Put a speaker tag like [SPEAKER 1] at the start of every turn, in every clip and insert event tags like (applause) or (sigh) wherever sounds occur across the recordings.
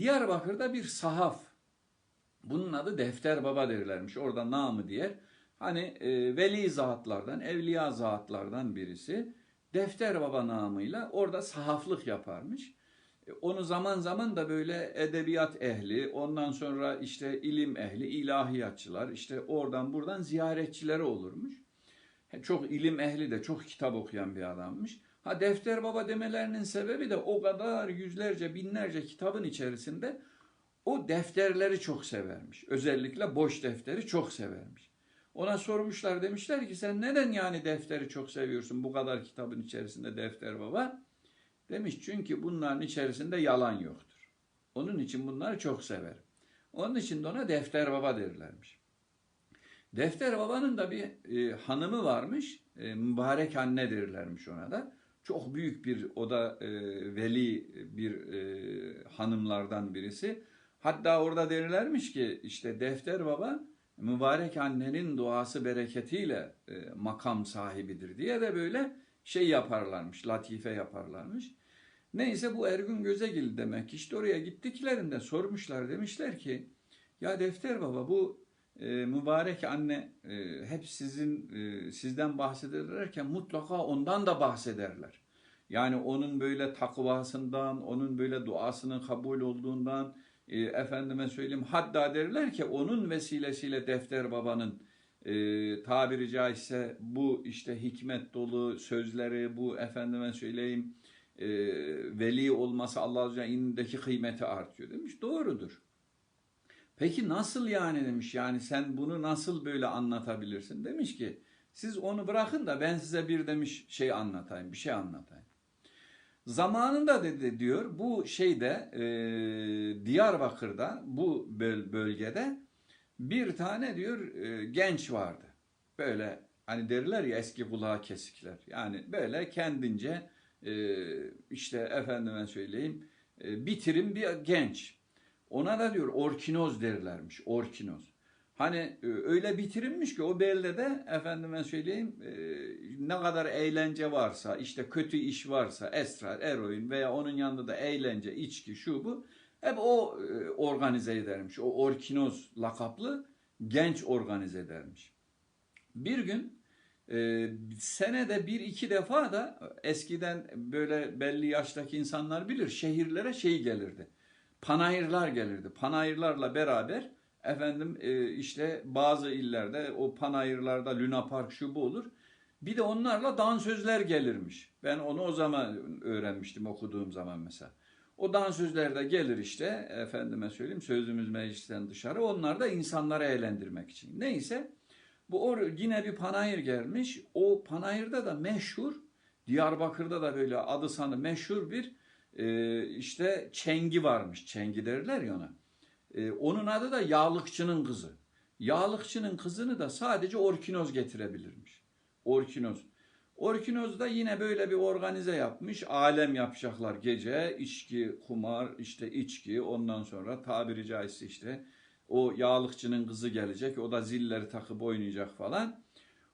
[SPEAKER 1] Diyarbakır'da bir sahaf. Bunun adı Defter Baba derlermiş. Orada namı diğer. Hani e, veli zatlardan, evliya zatlardan birisi. Defter Baba namıyla orada sahaflık yaparmış. E, Onu zaman zaman da böyle edebiyat ehli, ondan sonra işte ilim ehli, ilahiyatçılar, işte oradan buradan ziyaretçileri olurmuş. Çok ilim ehli de çok kitap okuyan bir adammış. Ha defter baba demelerinin sebebi de o kadar yüzlerce binlerce kitabın içerisinde o defterleri çok severmiş. Özellikle boş defteri çok severmiş. Ona sormuşlar demişler ki sen neden yani defteri çok seviyorsun bu kadar kitabın içerisinde defter baba? Demiş çünkü bunların içerisinde yalan yoktur. Onun için bunları çok severim. Onun için de ona defter baba derlermiş. Defter babanın da bir e, hanımı varmış. E, mübarek anne derlermiş ona da. Çok büyük bir o da e, veli bir e, hanımlardan birisi. Hatta orada derlermiş ki işte defter baba mübarek annenin duası bereketiyle e, makam sahibidir diye de böyle şey yaparlarmış, latife yaparlarmış. Neyse bu Ergun Gözegil demek işte oraya gittiklerinde sormuşlar demişler ki ya defter baba bu e, mübarek anne e, hep sizin e, sizden bahsederlerken mutlaka ondan da bahsederler. Yani onun böyle takvasından, onun böyle duasının kabul olduğundan, e, efendime söyleyeyim hatta derler ki onun vesilesiyle defter babanın e, tabiri caizse bu işte hikmet dolu sözleri, bu efendime söyleyeyim e, veli olması Allah Azze ve Celle'nin indindeki kıymeti artıyor demiş. Doğrudur. Peki nasıl yani demiş yani sen bunu nasıl böyle anlatabilirsin demiş ki siz onu bırakın da ben size bir demiş şey anlatayım bir şey anlatayım. Zamanında dedi diyor bu şeyde e, Diyarbakır'da bu böl- bölgede bir tane diyor e, genç vardı. Böyle hani derler ya eski kulağı kesikler. Yani böyle kendince e, işte efendime söyleyeyim e, bitirim bir genç. Ona da diyor orkinoz derlermiş. Orkinoz. Hani e, öyle bitirilmiş ki o beldede efendime söyleyeyim e, ne kadar eğlence varsa işte kötü iş varsa esrar, eroin veya onun yanında da eğlence, içki şu bu hep o e, organize edermiş. O orkinoz lakaplı genç organize edermiş. Bir gün e, senede bir iki defa da eskiden böyle belli yaştaki insanlar bilir şehirlere şey gelirdi. Panayırlar gelirdi. Panayırlarla beraber efendim e, işte bazı illerde o panayırlarda Luna Park şu bu olur. Bir de onlarla dansözler gelirmiş. Ben onu o zaman öğrenmiştim okuduğum zaman mesela. O dansözler de gelir işte efendime söyleyeyim sözümüz meclisten dışarı. Onlar da insanları eğlendirmek için. Neyse bu or yine bir panayır gelmiş. O panayırda da meşhur Diyarbakır'da da böyle adı sanı meşhur bir e, işte çengi varmış. Çengi derler ya ona. E, onun adı da Yağlıkçı'nın kızı. Yağlıkçı'nın kızını da sadece Orkinoz getirebilirmiş. Orkinoz. Orkinoz da yine böyle bir organize yapmış. Alem yapacaklar gece. içki, kumar, işte içki. Ondan sonra tabiri caizse işte o Yağlıkçı'nın kızı gelecek. O da zilleri takıp oynayacak falan.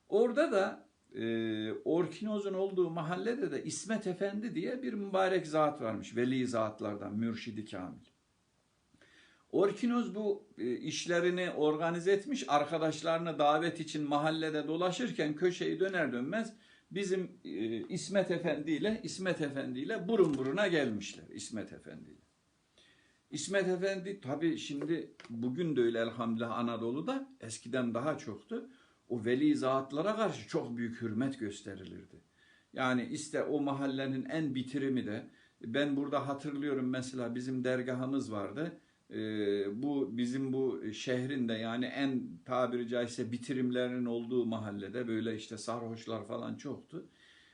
[SPEAKER 1] Orada da e, Orkinoz'un olduğu mahallede de İsmet Efendi diye bir mübarek zat varmış. Veli zatlardan, mürşidi kamil. Orkinoz bu e, işlerini organize etmiş. Arkadaşlarını davet için mahallede dolaşırken köşeyi döner dönmez bizim e, İsmet Efendi ile İsmet Efendi ile burun buruna gelmişler İsmet Efendi ile. İsmet Efendi tabi şimdi bugün de öyle elhamdülillah Anadolu'da eskiden daha çoktu. O veli zatlara karşı çok büyük hürmet gösterilirdi. Yani işte o mahallenin en bitirimi de ben burada hatırlıyorum mesela bizim dergahımız vardı. Ee, bu bizim bu şehrin de yani en tabiri caizse bitirimlerinin olduğu mahallede böyle işte sarhoşlar falan çoktu.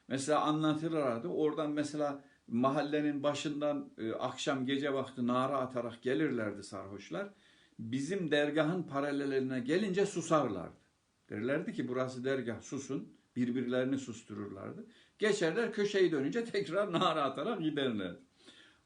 [SPEAKER 1] Mesela anlatırlardı. Oradan mesela mahallenin başından e, akşam gece vakti nara atarak gelirlerdi sarhoşlar. Bizim dergahın paralellerine gelince susarlardı. Derlerdi ki burası dergah susun. Birbirlerini sustururlardı. Geçerler köşeyi dönünce tekrar (laughs) nara atarak giderlerdi.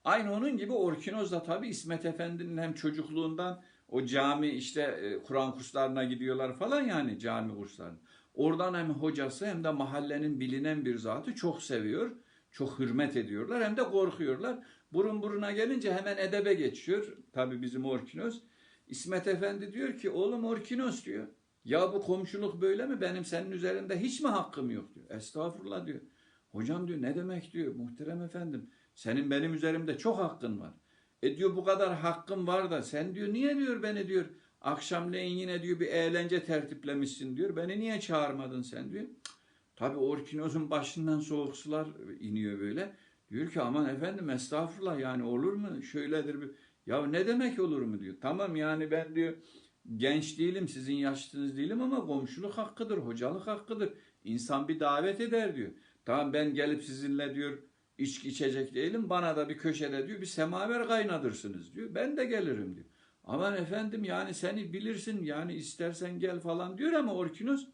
[SPEAKER 1] Aynı onun gibi Orkinoz da tabi İsmet Efendi'nin hem çocukluğundan o cami işte e, Kur'an kurslarına gidiyorlar falan yani cami kurslarına. Oradan hem hocası hem de mahallenin bilinen bir zatı çok seviyor. Çok hürmet ediyorlar hem de korkuyorlar. Burun buruna gelince hemen edebe geçiyor. Tabii bizim Orkinos. İsmet Efendi diyor ki oğlum Orkinos diyor. Ya bu komşuluk böyle mi? Benim senin üzerinde hiç mi hakkım yok diyor. Estağfurullah diyor. Hocam diyor ne demek diyor muhterem efendim. Senin benim üzerimde çok hakkın var. E diyor bu kadar hakkım var da sen diyor niye diyor beni diyor akşamleyin yine diyor bir eğlence tertiplemişsin diyor. Beni niye çağırmadın sen diyor. Tabi Orkinos'un başından soğuk sular iniyor böyle. Diyor ki aman efendim estağfurullah yani olur mu? Şöyledir bir. Ya ne demek olur mu diyor. Tamam yani ben diyor genç değilim sizin yaşlınız değilim ama komşuluk hakkıdır, hocalık hakkıdır. İnsan bir davet eder diyor. Tamam ben gelip sizinle diyor içki içecek değilim. Bana da bir köşede diyor bir semaver kaynadırsınız diyor. Ben de gelirim diyor. Aman efendim yani seni bilirsin yani istersen gel falan diyor ama Orkinos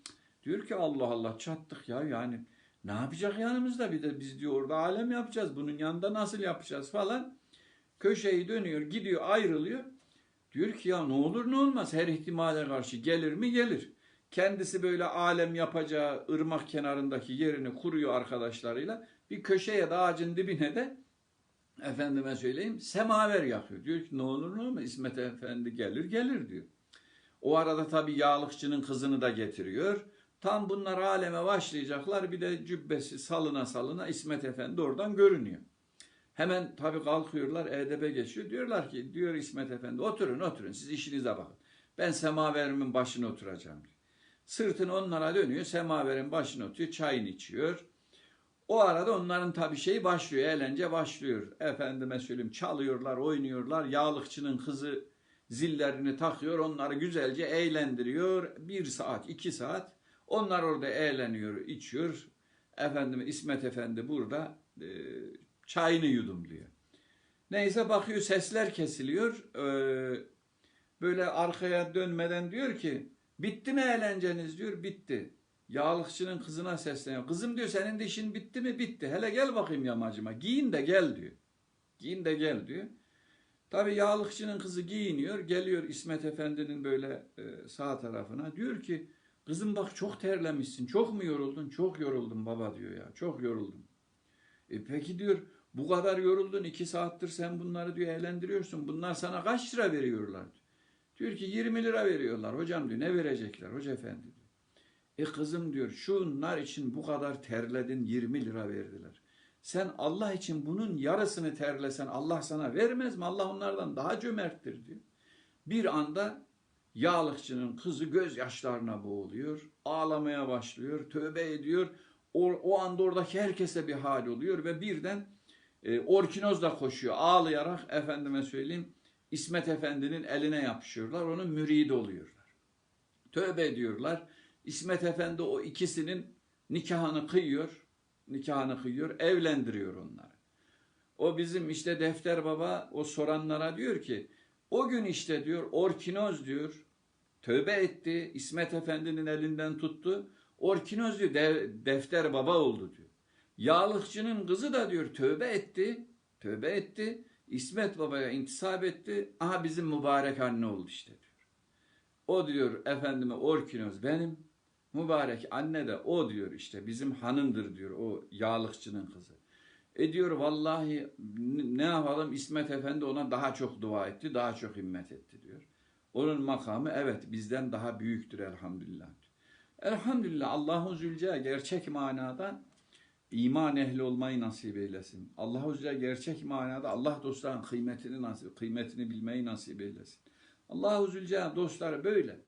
[SPEAKER 1] diyor ki Allah Allah çattık ya yani ne yapacak yanımızda bir de biz diyor orada alem yapacağız bunun yanında nasıl yapacağız falan. Köşeyi dönüyor gidiyor ayrılıyor. Diyor ki ya ne olur ne olmaz her ihtimale karşı gelir mi gelir. Kendisi böyle alem yapacağı ırmak kenarındaki yerini kuruyor arkadaşlarıyla. Bir köşeye de ağacın dibine de efendime söyleyeyim semaver yakıyor. Diyor ki ne olur ne olmaz İsmet Efendi gelir gelir diyor. O arada tabii yağlıkçının kızını da getiriyor. Tam bunlar aleme başlayacaklar. Bir de cübbesi salına salına İsmet Efendi oradan görünüyor. Hemen tabii kalkıyorlar, edebe geçiyor. Diyorlar ki, diyor İsmet Efendi, oturun oturun siz işinize bakın. Ben semaverimin başına oturacağım. Sırtını onlara dönüyor, semaverin başına oturuyor, çayını içiyor. O arada onların tabii şeyi başlıyor, eğlence başlıyor. Efendime söyleyeyim çalıyorlar, oynuyorlar. Yağlıkçının kızı zillerini takıyor, onları güzelce eğlendiriyor. Bir saat, iki saat. Onlar orada eğleniyor, içiyor. Efendim İsmet Efendi burada e, çayını yudumluyor. Neyse bakıyor sesler kesiliyor. Ee, böyle arkaya dönmeden diyor ki bitti mi eğlenceniz diyor bitti. Yağlıkçının kızına sesleniyor. Kızım diyor senin de işin bitti mi? Bitti. Hele gel bakayım yamacıma. Giyin de gel diyor. Giyin de gel diyor. Tabi yağlıkçının kızı giyiniyor. Geliyor İsmet Efendi'nin böyle e, sağ tarafına. Diyor ki kızım bak çok terlemişsin. Çok mu yoruldun? Çok yoruldum baba diyor ya. Çok yoruldum. E peki diyor bu kadar yoruldun iki saattir sen bunları diyor eğlendiriyorsun. Bunlar sana kaç lira veriyorlar? Diyor ki 20 lira veriyorlar. Hocam diyor ne verecekler hoca efendi diyor. E kızım diyor şunlar için bu kadar terledin 20 lira verdiler. Sen Allah için bunun yarısını terlesen Allah sana vermez mi? Allah onlardan daha cömerttir diyor. Bir anda yağlıkçının kızı gözyaşlarına boğuluyor. Ağlamaya başlıyor. Tövbe ediyor. O, o anda oradaki herkese bir hal oluyor ve birden e, Orkinoz da koşuyor ağlayarak efendime söyleyeyim İsmet Efendi'nin eline yapışıyorlar. Onun müridi oluyorlar. Tövbe ediyorlar. İsmet Efendi o ikisinin nikahını kıyıyor. Nikahını kıyıyor. Evlendiriyor onları. O bizim işte Defter Baba o soranlara diyor ki o gün işte diyor Orkinoz diyor tövbe etti. İsmet Efendi'nin elinden tuttu. Orkinoz diyor de- Defter Baba oldu diyor. Yağlıkçının kızı da diyor tövbe etti. Tövbe etti. İsmet Baba'ya intisap etti. Aha bizim mübarek anne oldu işte diyor. O diyor efendime Orkinoz benim. Mübarek anne de o diyor işte bizim hanımdır diyor o yağlıkçının kızı. E diyor vallahi ne yapalım İsmet Efendi ona daha çok dua etti, daha çok himmet etti diyor. Onun makamı evet bizden daha büyüktür elhamdülillah. Elhamdülillah Allahu Zülce gerçek manada iman ehli olmayı nasip eylesin. Allahu Zülce gerçek manada Allah dostlarının kıymetini nasip, kıymetini bilmeyi nasip eylesin. Allahu Zülce dostları böyle.